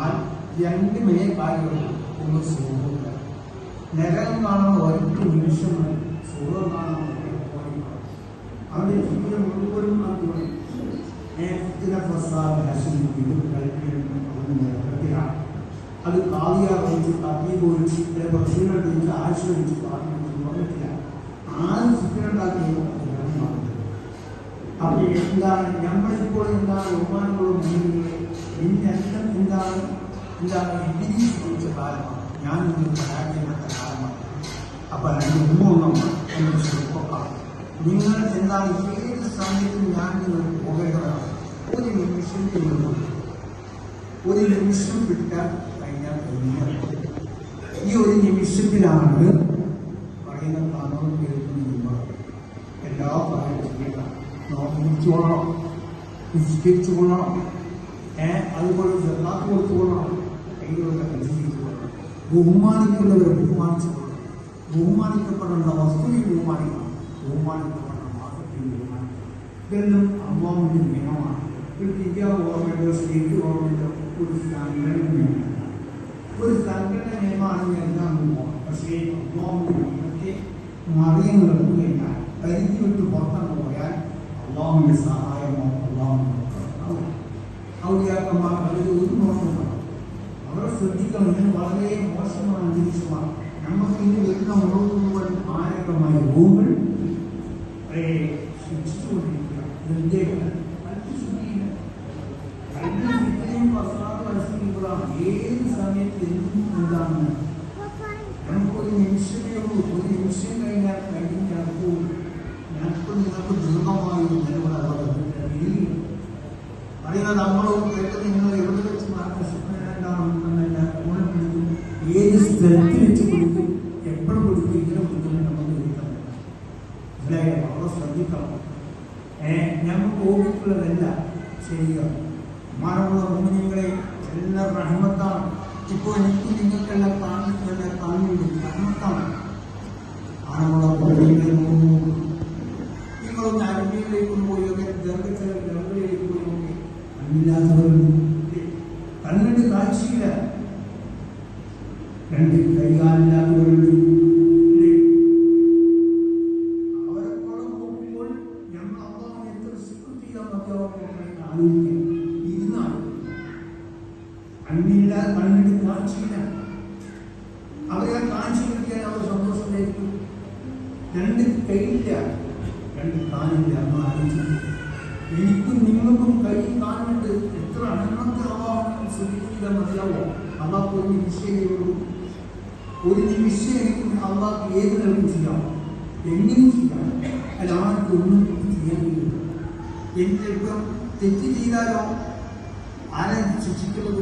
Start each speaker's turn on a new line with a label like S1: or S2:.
S1: എന്നാൽ രണ്ട് മേ കാര്യമുള്ളൂ ഒന്ന് സുഖമില്ല നഗരം കാണുന്ന ഒരൊറ്റ നിമിഷം മതി. കാണുന്ന. അവന്റെ ജീവിതം മുഴുവനും കൂടി അത് കത്തി പോയിച്ച് ചിലപ്പോൾ ക്ഷീണം കഴിച്ച് ആഴ്ച കഴിച്ച് പറഞ്ഞിട്ടില്ല ആരും ചിത്രമുണ്ടാക്കിയോ അപ്പൊ എന്താണ്? നമ്മളിപ്പോൾ എന്താണ്? ബഹുമാനങ്ങളും ഇന്നെല്ലാം എന്താണ് എന്താണ് ഇംഗ്ലീഷ് കുറിച്ച കാലമാണ് ഞാൻ ഇന്ന് പരാജയപ്പെട്ട കാലമാണ് അപ്പൊ രണ്ട് മൂന്നെണ്ണം എന്നൊരു ചെറുപ്പക്കാർ നിങ്ങൾ എന്താണ് ഏത് സമയത്തും ഞാൻ നിങ്ങൾ പോകേണ്ടതാണ് ഒരു നിമിഷം ചെയ്യുന്നു ഒരു നിമിഷം പിടിക്കാൻ കഴിഞ്ഞാൽ ഈ ഒരു നിമിഷത്തിലാണ് പറയുന്ന കാണുന്ന കേൾക്കുന്ന എല്ലാ കാര്യത്തിലും നോക്കിച്ചോളണം നിസ്കരിച്ചു കൊള്ളണം ഏഹ് അതുപോലെ ജക്കാത്ത് കൊടുത്തു കൊള്ളണം കൈകളൊക്കെ കൊള്ളണം ബഹുമാനിക്കുന്നവരെ ബഹുമാനിച്ചു കൊള്ളണം ബഹുമാനിക്കപ്പെടേണ്ട വസ്തുവിൽ ബഹുമാനിക്കണം. ബഹുമാനിക്കപ്പെടേണ്ട മാസത്തിൽ ബഹുമാനിക്കണം. ഇതെല്ലാം അമ്മാവിന്റെ നിയമമാണ്. ഒരു ഇന്ത്യ ഗവൺമെന്റോ സ്റ്റേറ്റ് ഗവൺമെന്റോ ഒരു സംഘടന നിയമമാണ്. ഒരു സംഘടന നിയമമാണെങ്കിൽ എല്ലാം പോകാം പക്ഷേ അള്ളാഹുവിന്റെ നിയമത്തെ മറിയം കഴിഞ്ഞാൽ പരിധി വിട്ട് പുറത്തു പോയാൽ അള്ളാഹുവിന്റെ സഹായമോ ഔദ്യാക്കന്മാർ അതിൽ ഒരു നോക്കുന്നുണ്ട് അവരെ ശ്രദ്ധിക്കണം ഇങ്ങനെ വളരെ മോശമായ അന്തരീക്ഷമാണ് നമുക്ക് ഇനി വരുന്ന ഉണർവ് മുഴുവൻ മാരകമായ ഇത്രയും പതിനാറ് വർഷങ്ങളാണ് ഏത് സമയത്ത് എന്തും എന്താണ് നമുക്കൊരു നിമിഷമേ ഉള്ളൂ. ഒരു നിമിഷം കഴിഞ്ഞാൽ കഴിഞ്ഞ അപ്പോൾ ഞങ്ങൾക്ക് നിങ്ങൾക്ക് ദൃഢമായ ഒരു നിലപാട് പറയുന്നത് നമ്മളൊന്നും ഏത് സ്ഥലത്ത് വെച്ച് കൊടുക്കും എപ്പോഴും കൊടുക്കും ഇങ്ങനെ കൊടുക്കുന്നത് നമുക്ക് ചോദിക്കാൻ മനസ്സിലായോ? വളരെ ശ്രദ്ധിക്കണം. ഞങ്ങൾക്ക് ഓർമ്മിക്കുള്ളതല്ല ചെയ്യുക മാനമുള്ള മുമ്പിനെ എല്ലാ റഹ്മത്താണ്. ഇപ്പോൾ എനിക്ക് നിങ്ങൾക്കെല്ലാം കാണുന്നില്ല കാണുന്നില്ല റഹ്മത്താണ്. ആണുള്ള മുമ്പിനെ നിങ്ങളൊന്ന് അരണ്യയിലേക്ക് പോയി ഗർഭത്തിൽ ഗർഭയിലേക്ക് പോയി നോക്കി. കണ്ണില്ലാത്തവരുണ്ട് കണ്ണിന് കാഴ്ചയില്ല. രണ്ട് കൈകാലില്ലാത്തവരുണ്ട് ഇല്ലേ? അവരെ പോലെ നോക്കുമ്പോൾ ഞങ്ങൾ അള്ളാഹുവിനെ എത്ര എന്ന് ആലോചിക്കണം. ഇരുന്നാൽ കണ്ണില്ല കാഴ്ചയില്ല. അവരെ ആ കാഴ്ച കിട്ടിയാൽ അവർ രണ്ട് കൈയില്ല രണ്ട് കാലില്ല നിങ്ങൾക്കും കൈ കാണുന്നുണ്ട് എത്ര അനങ്ങൾക്ക് അള്ളാഹു ശ്രദ്ധിക്കില്ല മതിയാവോ അള്ളാഹ് ഉള്ളൂ ഒരു നിമിഷം എനിക്ക് അള്ളാഹ് ഏത് നിലക്കും ചെയ്യാം എങ്ങനെ ചെയ്യാം. അല്ല ആർക്കും ഒന്നും ചെയ്യാൻ കഴിയില്ല എന്നിട്ട് തെറ്റ് ചെയ്താലോ? ആരെ ശിക്ഷിക്കുന്നത്?